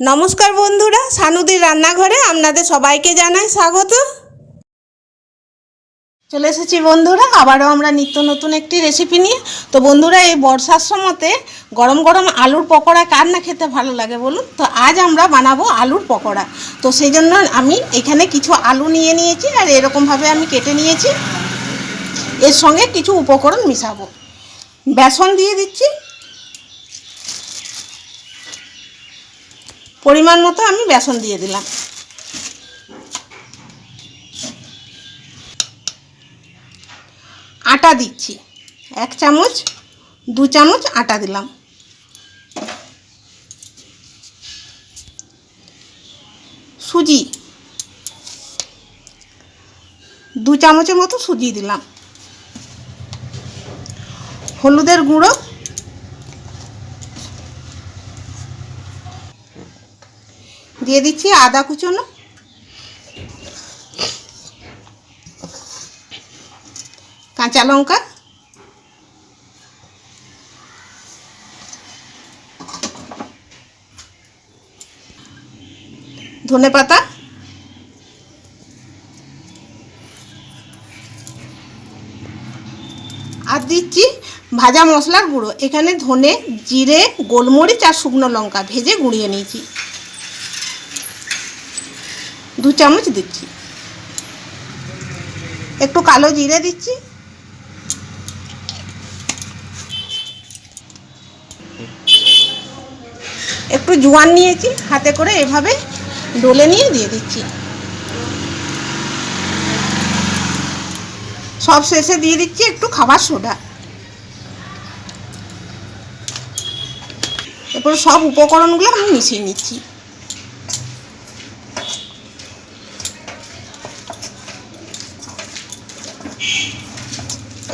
নমস্কার বন্ধুরা, সানুদির রান্নাঘরে আপনাদের সবাইকে জানাই স্বাগত। চলে এসেছি বন্ধুরা, আবারও আমরা নিত্য নতুন একটি রেসিপি নিয়ে। তো বন্ধুরা, এই বর্ষার সময়তে গরম গরম আলুর পকোড়া কার না খেতে ভালো লাগে বলুন? তো আজ আমরা বানাবো আলুর পকোড়া। তো সেই জন্য আমি এখানে কিছু আলু নিয়ে নিয়েছি আর এরকমভাবে আমি কেটে নিয়েছি। এর সঙ্গে কিছু উপকরণ মিশাবো। বেসন দিয়ে দিচ্ছি পরিমাণ মতো আমি বেসন দিয়ে দিলাম। আটা দিচ্ছি। এক চামচ, দু চামচ আটা দিলাম। সুজি, দু চামচের মতো সুজি দিলাম। হলুদের গুঁড়ো দিয়ে দিচ্ছি আদা কুচোনো। কাঁচা লঙ্কা। ধনে পাতা। আর দিচ্ছি ভাজা মশলার গুঁড়ো। এখানে ধনে, জিরে, গোলমরিচ আর শুকনো লঙ্কা ভেজে গুঁড়িয়ে নিয়েছি। দু চামচ দিচ্ছি। একটু কালো জিরে দিচ্ছি। একটু জোয়ান নিয়েছি, হাতে করে এভাবে ডলে নিয়ে দিয়ে দিচ্ছি। সব শেষে দিয়ে দিচ্ছি একটু খাবার সোডা। এরপর সব উপকরণগুলো আমি মিশিয়ে নিচ্ছি।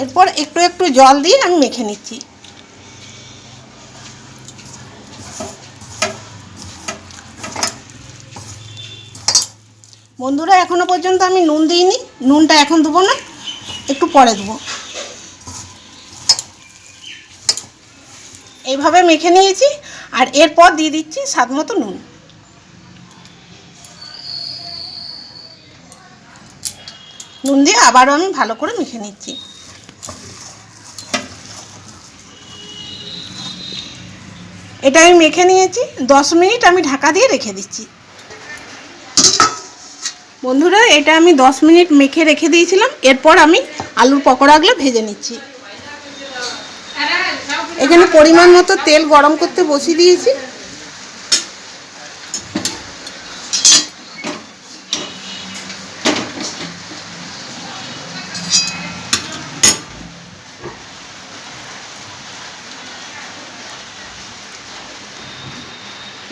এরপর একটু একটু জল দিয়ে আমি মেখে নিচ্ছি। বন্ধুরা, এখনও পর্যন্ত আমি নুন দিইনি। নুনটা এখন দেবো না, একটু পরে দেবো এইভাবে মেখে নিয়েছি, আর এরপর দিয়ে দিচ্ছি স্বাদ মতো নুন। নুন দিয়ে আবারও আমি ভালো করে মেখে নিচ্ছি। এটা আমি মেখে নিয়েছি, দশ মিনিট আমি ঢাকা দিয়ে রেখে দিচ্ছি। বন্ধুরা, এটা আমি দশ মিনিট মেখে রেখে দিয়েছিলাম, এরপর আমি আলুর পকোড়াগুলো ভেজে নিচ্ছি। এখানে পরিমাণ মতো তেল গরম করতে বসিয়ে দিয়েছি।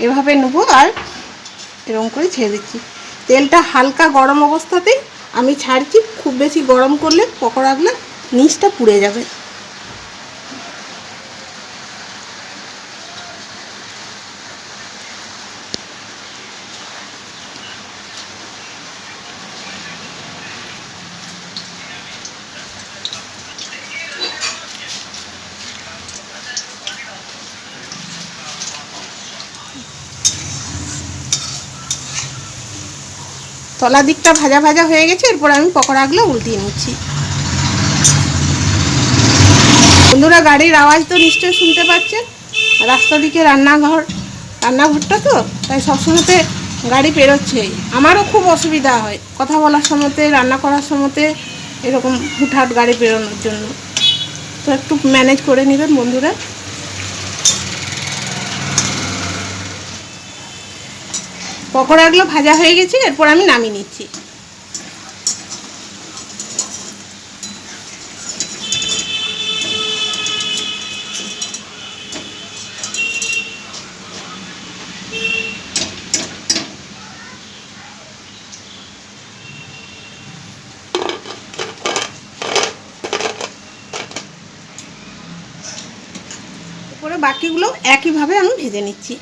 এভাবে নেব আর এরকম করে ছেড়ে দিচ্ছি। তেলটা হালকা গরম অবস্থাতেই আমি ছাড়ছি, খুব বেশি গরম করলে পকোড়াগুলো নিচটা পুড়ে যাবে। তলা দিকটা ভাজা ভাজা হয়ে গেছে, এরপর আমি পকোড়াগুলো উল্টিয়ে নিচ্ছি। বন্ধুরা, গাড়ির আওয়াজ তো নিশ্চয়ই শুনতে পাচ্ছেন। রাস্তা দিকে রান্নাঘর, রান্নাঘরটা তো, তাই সবসময়তে গাড়ি পেরোচ্ছেই আমারও খুব অসুবিধা হয়, কথা বলার সময়তে, রান্না করার সময়তে এরকম হুটহাট গাড়ি পেরোনোর জন্য। তো একটু ম্যানেজ করে নেবেন বন্ধুরা। পকোড়াগুলো ভাজা হয়ে গেছে এরপর আমি নামিয়ে নিচ্ছি। বাকিগুলো একইভাবে আমি ভেজে নিচ্ছি।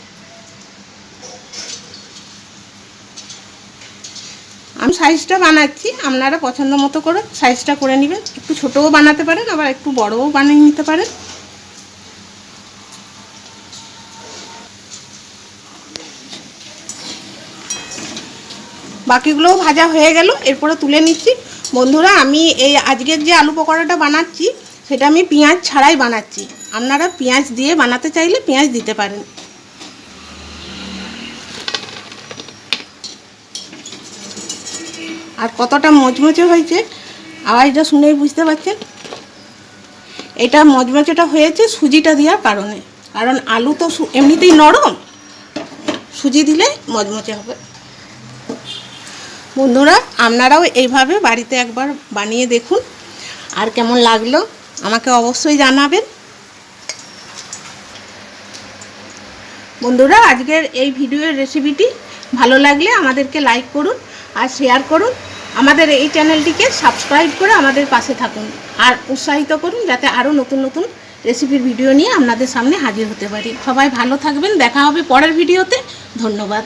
সাইজটা বানাচ্ছি, আপনারা পছন্দ মতো করে সাইজটা করে নেবেন। একটু ছোটও বানাতে পারেন, আবার একটু বড়ও বানিয়ে নিতে পারেন। বাকিগুলোও ভাজা হয়ে গেল, এরপরে তুলে নিচ্ছি। বন্ধুরা, আমি এই আজকের যে আলু পকোড়াটা বানাচ্ছি, সেটা আমি পেঁয়াজ ছাড়াই বানাচ্ছি। আপনারা পেঁয়াজ দিয়ে বানাতে চাইলে পেঁয়াজ দিতে পারেন। আর কতটা মচমচে হয়েছে, আওয়াজটা শুনেই বুঝতে পারছেন? এটা মচমচেটা হয়েছে সুজিটা দেওয়ার কারণে, কারণ আলু তো এমনিতেই নরম। সুজি দিলে মচমচে হবে। বন্ধুরা, আপনারাও এইভাবে বাড়িতে একবার বানিয়ে দেখুন, আর কেমন লাগল আমাকে অবশ্যই জানাবেন। বন্ধুরা, আজকের এই ভিডিওর রেসিপিটি ভালো লাগলে আমাদেরকে লাইক করুন আর শেয়ার করুন। আমাদের এই চ্যানেলটিকে সাবস্ক্রাইব করে আমাদের পাশে থাকুন আর উৎসাহিত করুন যাতে আরও নতুন নতুন রেসিপির ভিডিও নিয়ে আপনাদের সামনে হাজির হতে পারি। সবাই ভালো থাকবেন, দেখা হবে পরের ভিডিওতে। ধন্যবাদ।